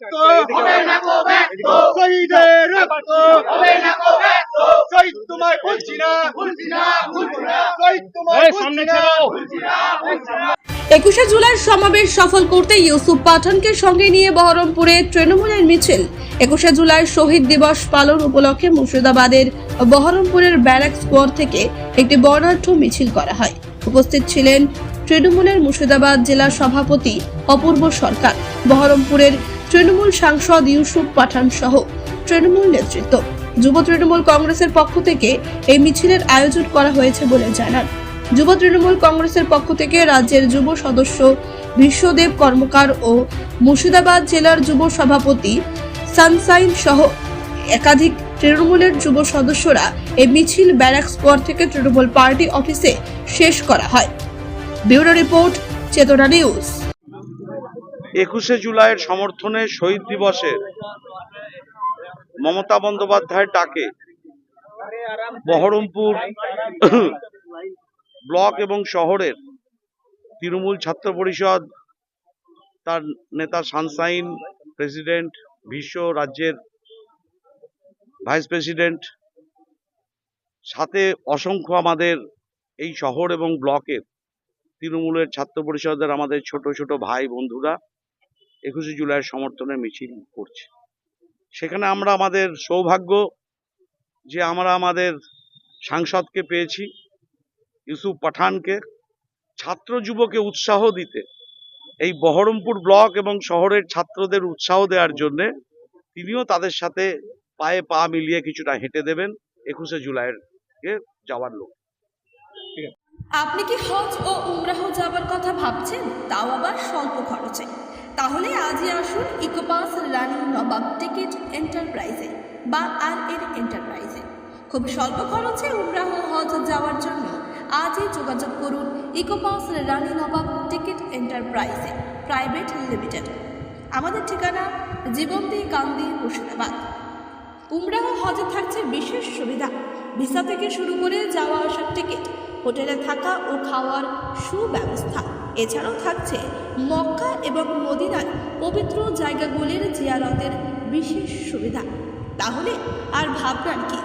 রক্ত শহীদের রক্ত। শহীদ তোমায় ভুলছি না। শহীদ তোমায় ভুলছি না। একুশে জুলাই সমাবেশ সফল করতে ইউসুফ পাঠানকে সঙ্গে নিয়ে বহরমপুরে তৃণমূলের মিছিল। একুশে জুলাই শহীদ দিবস পালন উপলক্ষে মুর্শিদাবাদের বহরমপুরের ব্যারাক স্কোয়ার থেকে একটি বর্ণাঢ্য মিছিল করা হয়। উপস্থিত ছিলেন তৃণমূলের মুর্শিদাবাদ জেলা সভাপতি অপূর্ব সরকার। বহরমপুরের তৃণমূল সাংসদ ইউসুফ পাঠান সহ তৃণমূল নেতৃত্ব। যুব তৃণমূল কংগ্রেসের পক্ষ থেকে এই মিছিলের আয়োজন করা হয়েছে বলে জানান। যুব তৃণমূল কংগ্রেসের পক্ষ থেকে রাজ্যের যুব সদস্য বিশ্বদেব কর্মকার ও মুর্শিদাবাদ জেলার যুব সভাপতি সানসাইন সহ একাধিক তৃণমূলের যুব সদস্যরা এই মিছিল ব্যারাক স্কোয়ার থেকে তৃণমূল পার্টি অফিসে শেষ করা হয়। Bureau report, Chetana news. একুশে জুলাইয়ের সমর্থনে শহীদ দিবসের মমতা বন্দ্যোপাধ্যায়ের ডাকে বহরমপুর ব্লক এবং শহরের তৃণমূল ছাত্র পরিষদ, তার নেতা সানসাইন, প্রেসিডেন্ট, বিশ্ব রাজ্যের ভাইস প্রেসিডেন্ট, সাথে অসংখ্য আমাদের এই শহর এবং ব্লকের তৃণমূলের ছাত্র পরিষদের আমাদের ছোট ছোট ভাই বন্ধুরা। একুশে জুলাইয়ের সমর্থনে মিছিল করছে। সেখানে আমরা আমাদের সৌভাগ্য যে আমরা আমাদের সাংসদকে পেয়েছি, ইউসুফ পাঠানকে। ছাত্র যুবকে উৎসাহ দিতে, এই বহরমপুর ব্লক এবং শহরের ছাত্রদের উৎসাহ দেওয়ার জন্য তিনিও তাদের সাথে পায়ে পা মিলিয়ে কিছুটা হেঁটে দেবেন একুশে জুলাইয়ের যাওয়ার লোক। আপনি কি হজ ও উমরাহ যাবার কথা ভাবছেন? তাও আবার স্বল্প খরচে। তাহলে আজই আসুন ইকোপাস রানী নবাব টিকিট এন্টারপ্রাইজে বা আর এর এন্টারপ্রাইজে। খুব স্বল্প খরচে উমরাহ হজ যাওয়ার জন্য আজই যোগাযোগ করুন ইকোপাস রানী নবাব টিকিট এন্টারপ্রাইজে প্রাইভেট লিমিটেড। আমাদের ঠিকানা জীবন্তী কান্দি মুর্শিদাবাদ। উমরাহ হজে থাকছে বিশেষ সুবিধা। ভিসা থেকে শুরু করে যাওয়া আসার টিকিট, হোটেলে থাকা ও খাওয়ার সুব্যবস্থা। এছাড়াও থাকছে মক্কা এবং মদিনার পবিত্র জায়গাগুলির জিয়ারতের বিশেষ সুবিধা। তাহলে আর ভাবনার কি?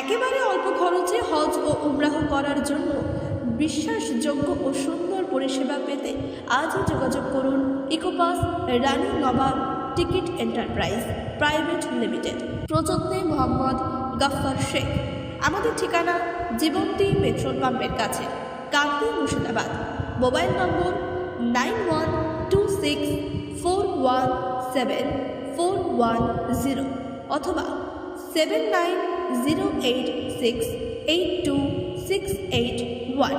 একেবারে অল্প খরচে হজ ও উমরাহ করার জন্য বিশ্বাসযোগ্য ও সুন্দর পরিষেবা পেতে আজই যোগাযোগ করুন ইকোপাস Rani Nawab ticket enterprise private limited. প্রযত্নে Mohammad Gaffar Sheikh. আমাদের ঠিকানা জীবন্তী পেট্রোল পাম্পের কাছে কান্দি মুর্শিদাবাদ। মোবাইল নম্বর nine one two six four one seven four one zero অথবা seven nine zero eight six eight two six eight one.